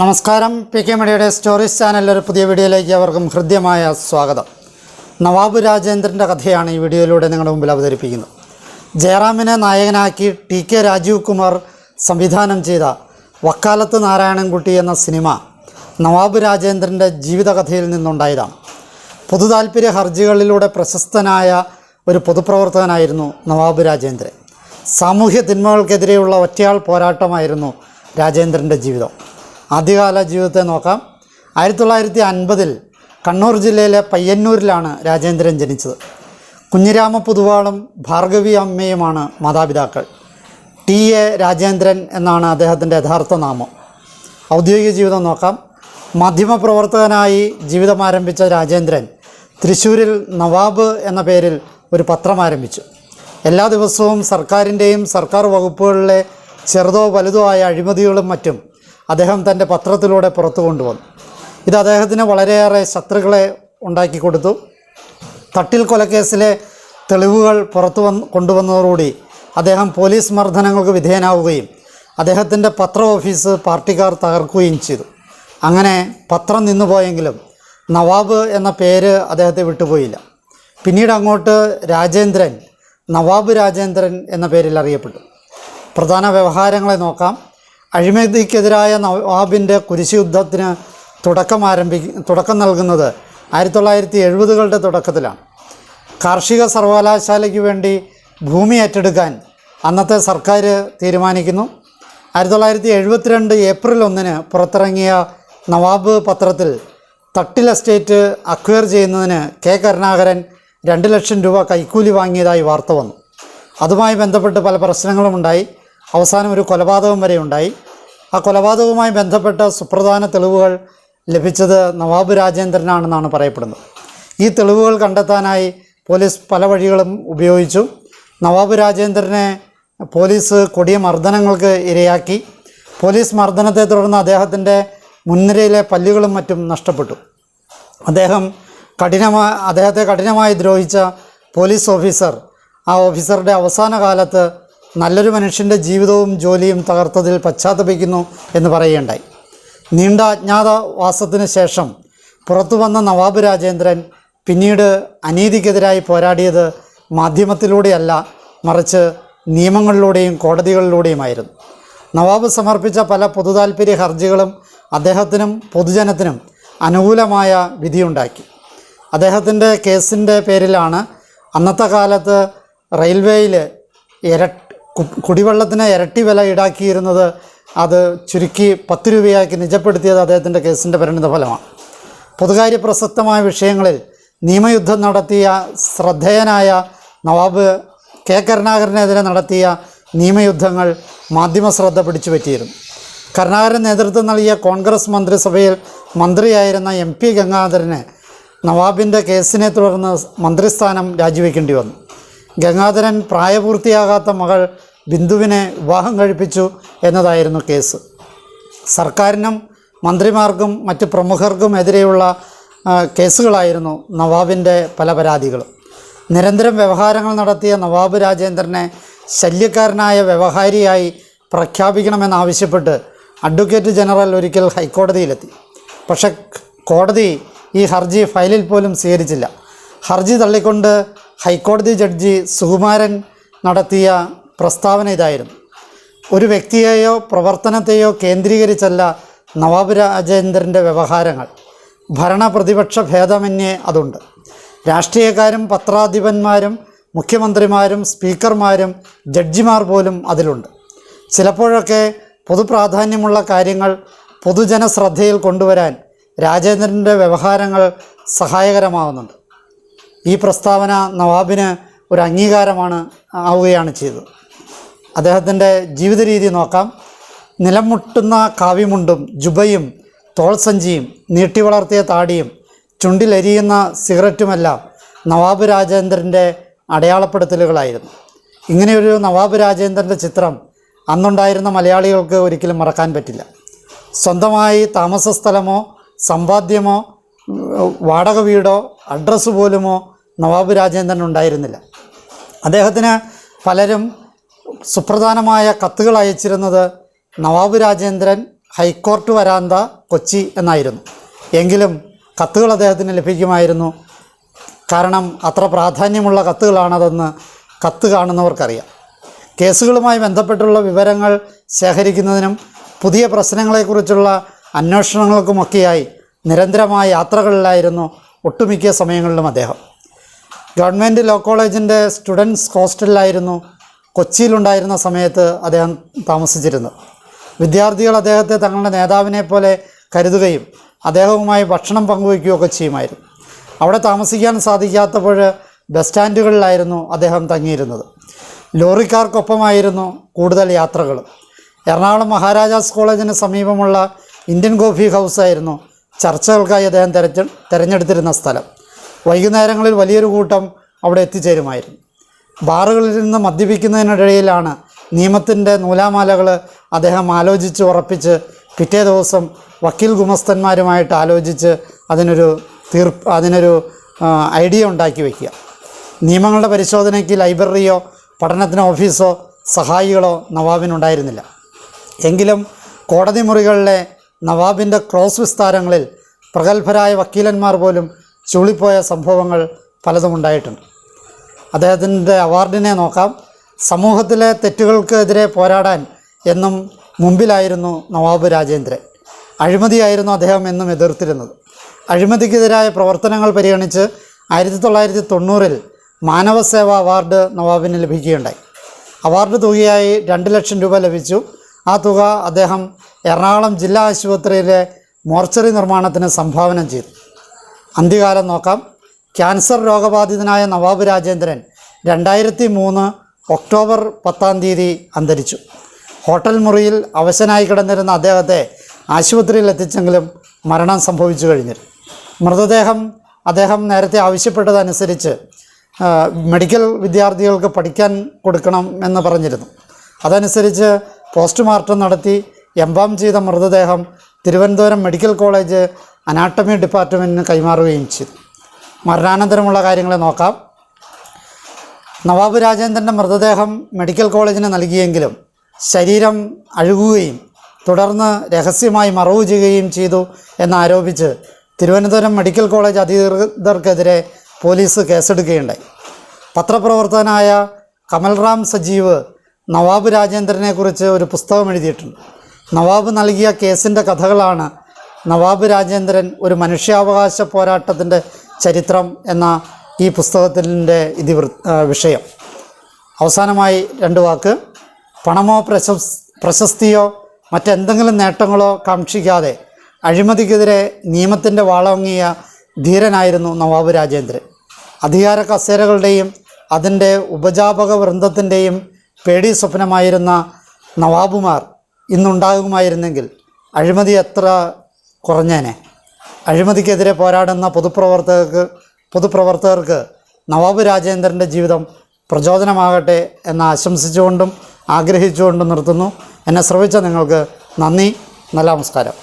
നമസ്കാരം. P K മണിയുടെ stories ചാനലിലെ ഒരു പുതിയ വീഡിയോയിലേക്ക് അവർക്കും ഹൃദ്യമായ സ്വാഗതം. നവാബ് രാജേന്ദ്രന്റെ കഥയാണ് ഈ വീഡിയോയിലൂടെ നിങ്ങളുടെ മുമ്പിൽ അവതരിപ്പിക്കുന്നത്. ജയറാമിനെ നായകനാക്കി ടി കെ രാജീവ് കുമാർ സംവിധാനം ചെയ്ത വക്കാലത്ത് നാരായണൻകുട്ടി എന്ന സിനിമ നവാബ് രാജേന്ദ്രന്റെ ജീവിതകഥയിൽ നിന്നുണ്ടായതാണ്. പൊതു താല്പര്യ ഹർജികളിലൂടെ പ്രശസ്തനായ ഒരു പൊതുപ്രവർത്തകനായിരുന്നു നവാബ് രാജേന്ദ്രൻ. സാമൂഹ്യ തിന്മകൾക്കെതിരെയുള്ള ഒറ്റയാൾ പോരാട്ടമായിരുന്നു രാജേന്ദ്രന്റെ ജീവിതം. ആദ്യകാല ജീവിതത്തെ നോക്കാം. ആയിരത്തി തൊള്ളായിരത്തി അൻപതിൽ കണ്ണൂർ ജില്ലയിലെ പയ്യന്നൂരിലാണ് രാജേന്ദ്രൻ ജനിച്ചത്. കുഞ്ഞിരാമ പുതുവാളും ഭാർഗവി അമ്മയുമാണ് മാതാപിതാക്കൾ. ടി. എ. രാജേന്ദ്രൻ എന്നാണ് അദ്ദേഹത്തിന്റെ യഥാർത്ഥ നാമം. ഔദ്യോഗിക ജീവിതം നോക്കാം. മാധ്യമപ്രവർത്തകനായി ജീവിതം ആരംഭിച്ച രാജേന്ദ്രൻ തൃശ്ശൂരിൽ നവാബ് എന്ന പേരിൽ ഒരു പത്രം ആരംഭിച്ചു. എല്ലാ ദിവസവും സർക്കാരിന്റെയും സർക്കാർ വകുപ്പുകളിലെ ചെറുതോ വലുതോ ആയ അഴിമതികളും മറ്റും അദ്ദേഹം തന്റെ പത്രത്തിലൂടെ പുറത്തു കൊണ്ടുവന്നു. ഇത് അദ്ദേഹത്തിന് വളരെയേറെ ശത്രുക്കളെ ഉണ്ടാക്കി കൊടുത്തു. തട്ടിൽ കൊലക്കേസിലെ തെളിവുകൾ പുറത്തു വന്ന് കൊണ്ടുവന്നതോടുകൂടി അദ്ദേഹം പോലീസ് മർദ്ദനങ്ങൾക്ക് വിധേയനാവുകയും അദ്ദേഹത്തിന്റെ പത്ര ഓഫീസ് പാർട്ടിക്കാർ തകർക്കുകയും ചെയ്തു. അങ്ങനെ പത്രം നിന്നുപോയെങ്കിലും നവാബ് എന്ന പേര് അദ്ദേഹത്തെ വിട്ടുപോയില്ല. പിന്നീട് അങ്ങോട്ട് രാജേന്ദ്രൻ നവാബ് രാജേന്ദ്രൻ എന്ന പേരിൽ അറിയപ്പെട്ടു. പ്രധാന വ്യവഹാരങ്ങളെ നോക്കാം. അഴിമതിക്കെതിരായ നവാബിന്റെ കുരിശി യുദ്ധത്തിന് തുടക്കം ആരംഭി തുടക്കം നൽകുന്നത് ആയിരത്തി തൊള്ളായിരത്തി എഴുപതുകളുടെ തുടക്കത്തിലാണ്. കാർഷിക സർവകലാശാലയ്ക്ക് വേണ്ടി ഭൂമി ഏറ്റെടുക്കാൻ അന്നത്തെ സർക്കാർ തീരുമാനിക്കുന്നു. ആയിരത്തി തൊള്ളായിരത്തി എഴുപത്തിരണ്ട് ഏപ്രിൽ ഒന്നിന് പുറത്തിറങ്ങിയ നവാബ് പത്രത്തിൽ തട്ടിൽ എസ്റ്റേറ്റ് അക്വയർ ചെയ്യുന്നതിന് കെ കരുണാകരൻ രണ്ട് ലക്ഷം രൂപ കൈക്കൂലി വാങ്ങിയതായി വാർത്ത വന്നു. അതുമായി ബന്ധപ്പെട്ട് പല പ്രശ്നങ്ങളും ഉണ്ടായി. അവസാനം ഒരു കൊലപാതകം വരെ ഉണ്ടായി. ആ കൊലപാതകവുമായി ബന്ധപ്പെട്ട സുപ്രധാന തെളിവുകൾ ലഭിച്ചത് നവാബ് രാജേന്ദ്രനാണെന്നാണ് പറയപ്പെടുന്നത്. ഈ തെളിവുകൾ കണ്ടെത്താനായി പോലീസ് പല വഴികളും ഉപയോഗിച്ചു. നവാബ് രാജേന്ദ്രനെ പോലീസ് കൊടിയ മർദ്ദനങ്ങൾക്ക് ഇരയാക്കി. പോലീസ് മർദ്ദനത്തെ തുടർന്ന് അദ്ദേഹത്തിന്റെ മുൻനിരയിലെ പല്ലുകളും മറ്റും നഷ്ടപ്പെട്ടു. അദ്ദേഹം കഠിനമായ അദ്ദേഹത്തെ കഠിനമായി ദ്രോഹിച്ച പോലീസ് ഓഫീസർ ആ ഓഫീസറുടെ അവസാന കാലത്ത് നല്ലൊരു മനുഷ്യന്റെ ജീവിതവും ജോലിയും തകർത്തതിൽ പശ്ചാത്തപിക്കുന്നു എന്ന് പറയുകയുണ്ടായി. നീണ്ട അജ്ഞാതവാസത്തിന് ശേഷം പുറത്തു വന്ന നവാബ് രാജേന്ദ്രൻ പിന്നീട് അനീതിക്കെതിരായി പോരാടിയത് മാധ്യമത്തിലൂടെയല്ല മറിച്ച് നിയമങ്ങളിലൂടെയും കോടതികളിലൂടെയുമായിരുന്നു. നവാബ് സമർപ്പിച്ച പല പൊതുതാൽപര്യ ഹർജികളും അദ്ദേഹത്തിനും പൊതുജനത്തിനും അനുകൂലമായ വിധിയുണ്ടാക്കി. അദ്ദേഹത്തിന്റെ കേസിന്റെ പേരിലാണ് അന്നത്തെ കാലത്ത് റെയിൽവേയിൽ ഇര കുടിവെള്ളത്തിന് ഇരട്ടി വില ഈടാക്കിയിരുന്നത് അത് ചുരുക്കി പത്ത് രൂപയാക്കി നിജപ്പെടുത്തിയത് അദ്ദേഹത്തിന്റെ കേസിന്റെ പരിണിത ഫലമാണ്. പൊതുകാര്യ പ്രസക്തമായ വിഷയങ്ങളിൽ നിയമയുദ്ധം നടത്തിയ ശ്രദ്ധേയനായ നവാബ് കെ. കരുണാകരനെതിരെ നടത്തിയ നിയമയുദ്ധങ്ങൾ മാധ്യമ ശ്രദ്ധ പിടിച്ചു പറ്റിയിരുന്നു. കരുണാകരൻ നേതൃത്വം നൽകിയ കോൺഗ്രസ് മന്ത്രിസഭയിൽ മന്ത്രിയായിരുന്ന എം പി ഗംഗാധരന് നവാബിന്റെ കേസിനെ തുടർന്ന് മന്ത്രിസ്ഥാനം രാജിവെക്കേണ്ടി വന്നു. ഗംഗാധരൻ പ്രായപൂർത്തിയാകാത്ത മകൾ ബിന്ദുവിനെ വിവാഹം കഴിപ്പിച്ചു എന്നതായിരുന്നു കേസ്. സർക്കാരിനും മന്ത്രിമാർക്കും മറ്റ് പ്രമുഖർക്കും എതിരെയുള്ള കേസുകളായിരുന്നു നവാബിന്റെ പല പരാതികളും. നിരന്തരം വ്യവഹാരങ്ങൾ നടത്തിയ നവാബ് രാജേന്ദ്രനെ ശല്യക്കാരനായ വ്യവഹാരിയായി പ്രഖ്യാപിക്കണമെന്നാവശ്യപ്പെട്ട് അഡ്വക്കേറ്റ് ജനറൽ ഒരിക്കൽ ഹൈക്കോടതിയിലെത്തി. പക്ഷേ കോടതി ഈ ഹർജി ഫയലിൽ പോലും സ്വീകരിച്ചില്ല. ഹർജി തള്ളിക്കൊണ്ട് ഹൈക്കോടതി ജഡ്ജി സുകുമാരൻ നടത്തിയ പ്രസ്താവന ഇതായിരുന്നു. ഒരു വ്യക്തിയെയോ പ്രവർത്തനത്തെയോ കേന്ദ്രീകരിച്ചല്ല നവാബ് രാജേന്ദ്രന്റെ വ്യവഹാരങ്ങൾ. ഭരണപ്രതിപക്ഷ ഭേദമന്യേ അതുണ്ട്. രാഷ്ട്രീയക്കാരും പത്രാധിപന്മാരും മുഖ്യമന്ത്രിമാരും സ്പീക്കർമാരും ജഡ്ജിമാർ പോലും അതിലുണ്ട്. ചിലപ്പോഴൊക്കെ പൊതുപ്രാധാന്യമുള്ള കാര്യങ്ങൾ പൊതുജന ശ്രദ്ധയിൽ കൊണ്ടുവരാൻ രാജേന്ദ്രന്റെ വ്യവഹാരങ്ങൾ സഹായകരമാവുന്നുണ്ട്. ഈ പ്രസ്താവന നവാബിന് ഒരു അംഗീകാരമാണ് ആവുകയാണ് ചെയ്തത്. അദ്ദേഹത്തിന്റെ ജീവിത രീതി നോക്കാം. നിലമുട്ടുന്ന കാവിമുണ്ടും ജുബയും തോൾസഞ്ചിയും നീട്ടി വളർത്തിയ താടിയും ചുണ്ടിലെരിയുന്ന സിഗരറ്റുമെല്ലാം നവാബ് രാജേന്ദ്രന്റെ അടയാളപ്പെടുത്തലുകളായിരുന്നു. ഇങ്ങനെയൊരു നവാബ് രാജേന്ദ്രന്റെ ചിത്രം അന്നുണ്ടായിരുന്ന മലയാളികൾക്ക് ഒരിക്കലും മറക്കാൻ പറ്റില്ല. സ്വന്തമായി താമസ സ്ഥലമോ സമ്പാദ്യമോ വാടക വീടോ അഡ്രസ്സ് പോലുമോ നവാബ് രാജേന്ദ്രൻ ഉണ്ടായിരുന്നില്ല. അദ്ദേഹത്തിന് പലരും സുപ്രധാനമായ കത്തുകൾ അയച്ചിരുന്നത് നവാബ് രാജേന്ദ്രൻ ഹൈക്കോർട്ട് വരാന്ത കൊച്ചി എന്നായിരുന്നു. എങ്കിലും കത്തുകൾ അദ്ദേഹത്തിന് ലഭിക്കുമായിരുന്നു. കാരണം അത്ര പ്രാധാന്യമുള്ള കത്തുകളാണതെന്ന് കത്ത് കാണുന്നവർക്കറിയാം. കേസുകളുമായി ബന്ധപ്പെട്ടുള്ള വിവരങ്ങൾ ശേഖരിക്കുന്നതിനും പുതിയ പ്രശ്നങ്ങളെക്കുറിച്ചുള്ള അന്വേഷണങ്ങൾക്കുമൊക്കെയായി നിരന്തരമായ യാത്രകളിലായിരുന്നു ഒട്ടുമിക്ക സമയങ്ങളിലും അദ്ദേഹം. ഗവൺമെന്റ് ലോ കോളേജിന്റെ സ്റ്റുഡൻസ് ഹോസ്റ്റലിലായിരുന്നു കൊച്ചിയിലുണ്ടായിരുന്ന സമയത്ത് അദ്ദേഹം താമസിച്ചിരുന്നു. വിദ്യാർത്ഥികൾ അദ്ദേഹത്തെ തങ്ങളുടെ നേതാവിനെ പോലെ കരുതുകയും അദ്ദേഹവുമായി ഭക്ഷണം പങ്കുവയ്ക്കുകയൊക്കെ ചെയ്യുമായിരുന്നു. അവിടെ താമസിക്കാൻ സാധിക്കാത്തപ്പോൾ ബസ് സ്റ്റാൻഡുകളിലായിരുന്നു അദ്ദേഹം തങ്ങിയിരുന്നത്. ലോറിക്കാർക്കൊപ്പമായിരുന്നു കൂടുതൽ യാത്രകൾ എറണാകുളം മഹാരാജാസ് കോളേജിന് സമീപമുള്ള ഇന്ത്യൻ കോഫി ഹൗസായിരുന്നു ചർച്ചകൾക്കായി അദ്ദേഹം തെരഞ്ഞെടുത്തിരുന്ന സ്ഥലം. വൈകുന്നേരങ്ങളിൽ വലിയൊരു കൂട്ടം അവിടെ എത്തിച്ചേരുമായിരുന്നു. ബാറുകളിൽ നിന്ന് മദ്യപിക്കുന്നതിനിടയിലാണ് നിയമത്തിന്റെ നൂലാമാലകൾ അദ്ദേഹം ആലോചിച്ച് ഉറപ്പിച്ച് പിറ്റേ ദിവസം വക്കീൽ ഗുമസ്തന്മാരുമായിട്ട് ആലോചിച്ച് അതിനൊരു തീർപ്പ് അതിനൊരു ഐഡിയ ഉണ്ടാക്കി വയ്ക്കുക നിയമങ്ങളുടെ പരിശോധനയ്ക്ക് ലൈബ്രറിയോ പഠനത്തിന് ഓഫീസോ സഹായികളോ നവാബിനുണ്ടായിരുന്നില്ല. എങ്കിലും കോടതി മുറികളിലെ നവാബിന്റെ ക്രോസ് വിസ്താരങ്ങളിൽ പ്രഗത്ഭരായ വക്കീലന്മാർ പോലും ചുളിപ്പോയ സംഭവങ്ങൾ പലതും ഉണ്ടായിട്ടുണ്ട്. അദ്ദേഹത്തിന്റെ അവാർഡിനെ നോക്കാം. സമൂഹത്തിലെ തെറ്റുകൾക്കെതിരെ പോരാടാൻ എന്നും മുമ്പിലായിരുന്നു നവാബ് രാജേന്ദ്രൻ. അഴിമതിയായിരുന്നു അദ്ദേഹം എന്നും എതിർത്തിരുന്നത്. അഴിമതിക്കെതിരായ പ്രവർത്തനങ്ങൾ പരിഗണിച്ച് ആയിരത്തി തൊള്ളായിരത്തി തൊണ്ണൂറിൽ മാനവസേവ അവാർഡ് നവാബിന് ലഭിക്കുകയുണ്ടായി. അവാർഡ് തുകയായി രണ്ട് ലക്ഷം രൂപ ലഭിച്ചു. ആ തുക അദ്ദേഹം എറണാകുളം ജില്ലാ ആശുപത്രിയിലെ മോർച്ചറി നിർമ്മാണത്തിന് സംഭാവന ചെയ്തു. അന്ത്യകാലം നോക്കാം. ക്യാൻസർ രോഗബാധിതനായ നവാബ് രാജേന്ദ്രൻ രണ്ടായിരത്തി മൂന്ന് ഒക്ടോബർ പത്താം തീയതി അന്തരിച്ചു. ഹോട്ടൽ മുറിയിൽ അവശനായി കിടന്നിരുന്ന അദ്ദേഹത്തെ ആശുപത്രിയിൽ എത്തിച്ചെങ്കിലും മരണം സംഭവിച്ചു കഴിഞ്ഞിരുന്നു മൃതദേഹം അദ്ദേഹം നേരത്തെ ആവശ്യപ്പെട്ടതനുസരിച്ച് മെഡിക്കൽ വിദ്യാർത്ഥികൾക്ക് പഠിക്കാൻ കൊടുക്കണം എന്ന് പറഞ്ഞിരുന്നു. അതനുസരിച്ച് പോസ്റ്റ്മോർട്ടം നടത്തി എംബാം ചെയ്ത മൃതദേഹം തിരുവനന്തപുരം മെഡിക്കൽ കോളേജ് അനാട്ടമി ഡിപ്പാർട്ട്മെന്റിന് കൈമാറുകയും ചെയ്തു. മരണാനന്തരമുള്ള കാര്യങ്ങൾ നോക്കാം. നവാബ് രാജേന്ദ്രന്റെ മൃതദേഹം മെഡിക്കൽ കോളേജിന് നൽകിയെങ്കിലും ശരീരം അഴുകുകയും തുടർന്ന് രഹസ്യമായി മറവു ചെയ്യുകയും ചെയ്തു എന്നാരോപിച്ച് തിരുവനന്തപുരം മെഡിക്കൽ കോളേജ് അധികൃതർക്കെതിരെ പോലീസ് കേസെടുക്കുകയുണ്ടായി. പത്രപ്രവർത്തകനായ കമൽറാം സജീവ് നവാബ് രാജേന്ദ്രനെക്കുറിച്ച് ഒരു പുസ്തകം എഴുതിയിട്ടുണ്ട്. നവാബ് നൽകിയ കേസിന്റെ കഥകളാണ് നവാബ് രാജേന്ദ്രൻ ഒരു മനുഷ്യാവകാശ പോരാട്ടത്തിന്റെ ചരിത്രം എന്ന ഈ പുസ്തകത്തിന്റെ ഇതി വിഷയം. അവസാനമായി രണ്ട് വാക്ക്. പണമോ പ്രശസ് പ്രശസ്തിയോ മറ്റെന്തെങ്കിലും നേട്ടങ്ങളോ കാക്ഷിക്കാതെ അഴിമതിക്കെതിരെ നിയമത്തിന്റെ വാളവങ്ങിയ ധീരനായിരുന്നു നവാബ് രാജേന്ദ്രൻ. അധികാര കസേരകളുടെയും അതിന്റെ ഉപജാപക വൃന്ദത്തിന്റെയും പേടി സ്വപ്നമായിരുന്ന നവാബുമാർ ഇന്നുണ്ടാകുമായിരുന്നെങ്കിൽ അഴിമതി എത്ര കുറഞ്ഞേനെ. അഴിമതിക്കെതിരെ പോരാടുന്ന പൊതുപ്രവർത്തകർക്ക് പൊതുപ്രവർത്തകർക്ക് നവാബ് രാജേന്ദ്രന്റെ ജീവിതം പ്രചോദനമാകട്ടെ എന്ന് ആശംസിച്ചുകൊണ്ടും ആഗ്രഹിച്ചുകൊണ്ടും നിർത്തുന്നു. എന്നെ ശ്രവിച്ച നിങ്ങൾക്ക് നന്ദി നല്ല നമസ്കാരം.